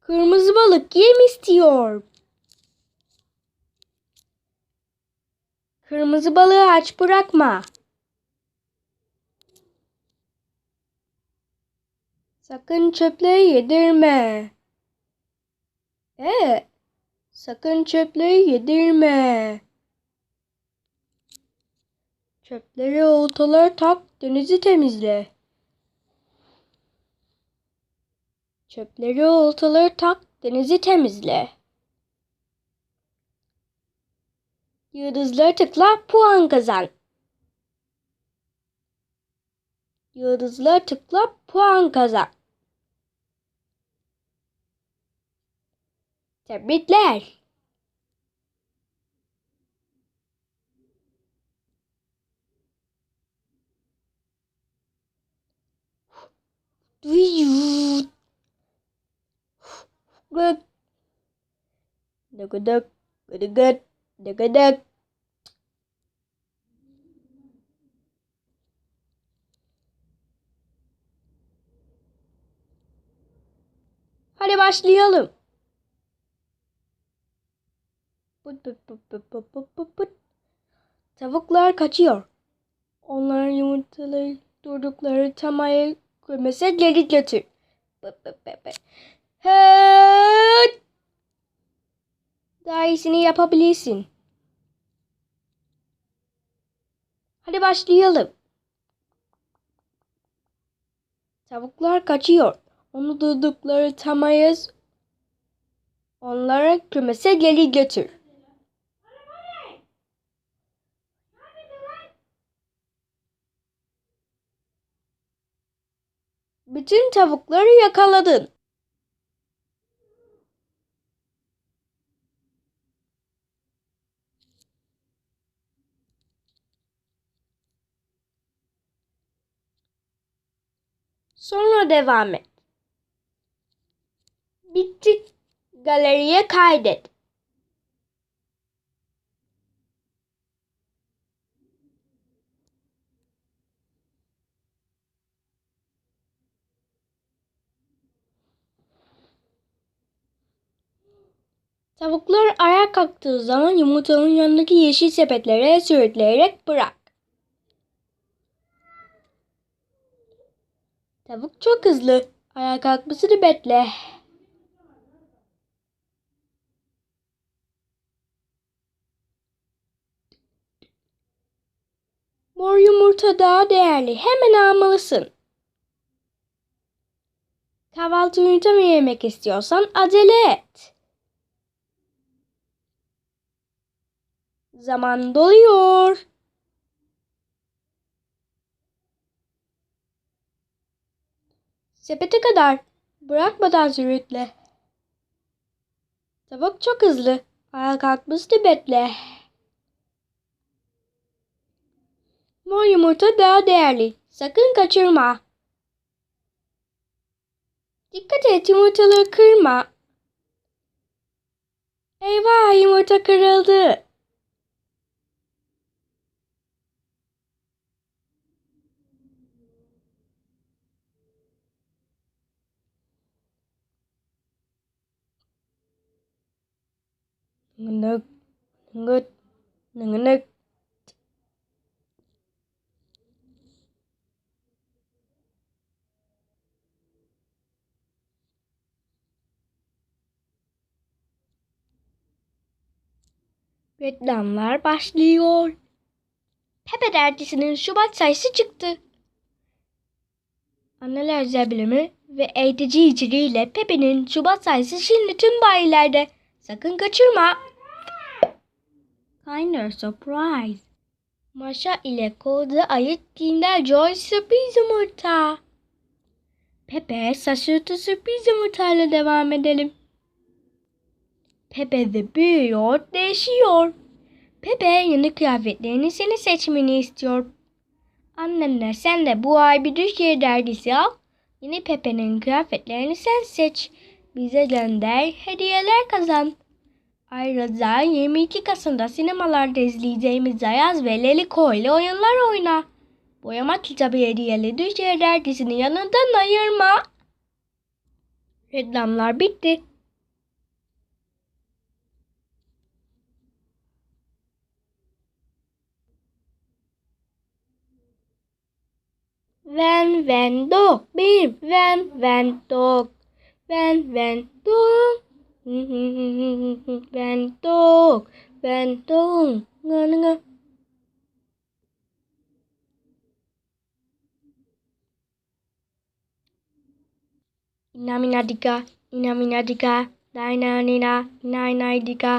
Kırmızı balık yem istiyor. Kırmızı balığı aç bırakma. Sakın çöpleri yedirme. Ee, sakın çöpleri yedirme. Çöpleri oltalara tak, denizi temizle. Çöpleri oltalara tak, denizi temizle. Yıldızları tıkla, puan kazan. Yıldızları tıkla, puan kazan. Tebrikler. Viyut. Gık. Dıgıdık. Gıdıgıt. Dıgıdık. Hadi başlayalım. Pıt pıt pıt pıt pıt pıt pıt pıt. Tavuklar kaçıyor. Onlar yumurtaları durdukları tamaya kümese geri götür. Hıt! Daha iyisini yapabilirsin. Hadi başlayalım. Tavuklar kaçıyor. Onu durdukları tamaya onlara kümese geri götür. Bütün tavukları yakaladın. Sonra devam et. Bitti. Galeriye kaydet. Tavuklar ayağa kalktığı zaman yumurtanın yanındaki yeşil sepetlere sürükleyerek bırak. Tavuk çok hızlı. Ayağa kalkmasını bekle. Mor yumurta daha değerli. Hemen almalısın. Kahvaltı yumurta mı yemek istiyorsan acele et. Zaman doluyor. Sepete kadar. Bırakmadan sürükle. Tavuk çok hızlı. Ayağa kalkmıştı bekle. Mor yumurta daha değerli. Sakın kaçırma. Dikkat et yumurtaları kırma. Eyvah yumurta kırıldı. Nık nık nık. Reklamlar başlıyor. Pepe dergisinin Şubat sayısı çıktı. Anneler özel bilimi ve eğitici içeriğiyle Pepe'nin Şubat sayısı şimdi tüm bayilerde. Sakın kaçırma. Kinder Surprise. Maşa ile kodu ayıt Kinder Joy sürpriz yumurta. Pepe şaşırtı sürpriz yumurtayla devam edelim. Pepe de büyüyor, değişiyor. Pepe yeni kıyafetlerini seni seçmeni istiyor. Annenler sen de bu ay bir Türkiye dergisi al. Yeni Pepe'nin kıyafetlerini sen seç. Bize gönder, hediyeler kazan. Ayrıca 22 Kasım'da sinemalarda izleyeceğimiz Zayaz ve Leliko ile oyunlar oyna. Boyama kitabı hediyeleri Düşer dergisini yanından ayırma. Reklamlar bitti. Ven ven dog, bim ven ven dog, ven ven dog. Ven dog. Ven dog. Ngơ ngơ. Inaminadika, inaminadika, dainanina, inainadika,